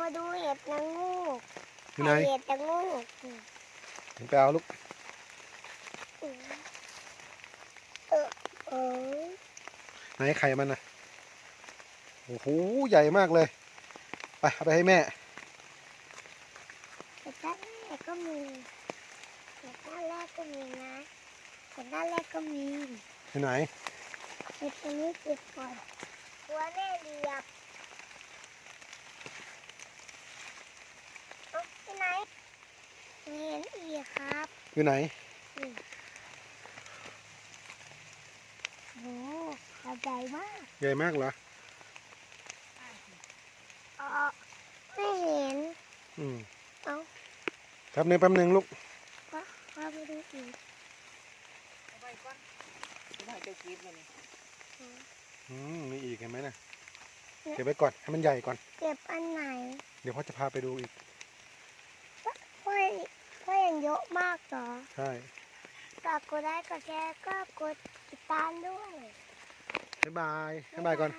มาดูเห็ดนางงูกอยู่ไหนเห็ดนางงูกนี่เห็นไปเอาลูกเออเออเออไหนไข่มันนะโอ้โหใหญ่มากเลย ไปเอาไปให้แม่เห็ดด้านแรกก็มีเห็ดด้านแรกก็มีนะเห็ดด้านแรกก็มีที่ไหนเห็ดตรงนี้เก็บก่อนหัวแม่เหลียบเอาที่ไหนไม่เห็นอีก ครับอยู่ไหนโอ้กระใหญ่มากใหญ่มากเหรออ๋อไม่เห็น อืมเอาแป๊บหนึงแป๊บหนึงลูกว่าว่าไปดูอีกเอาไว้ก่อนเอาไว้เจ้ากีบมานี่อืมมีอีกเห็นไหมนะเก็บไว้ก่อนให้มันใหญ่ก่อน เก็บอันไหน เดี๋ยวพ่อจะพาไปดูอีกพ่อพ่อ ยังเยอะมากเหรอใช่ฝากกดไลค์กดแชร์ก็กดติดตามด้วยบ๊ายบายบ๊ายบายก่อน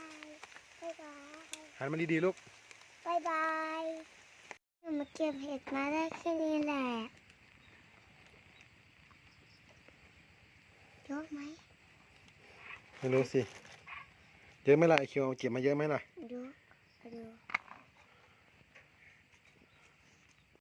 บ๊ายบายหันมาดีๆลูกบ๊ายบายหนูมาเก็บเห็ดมาได้แค่นี้แหละเยอะไหมไม่รู้สิเยอะไหมล่ะไอคิวเอาเก็บมาเยอะไหมล่ะดูดู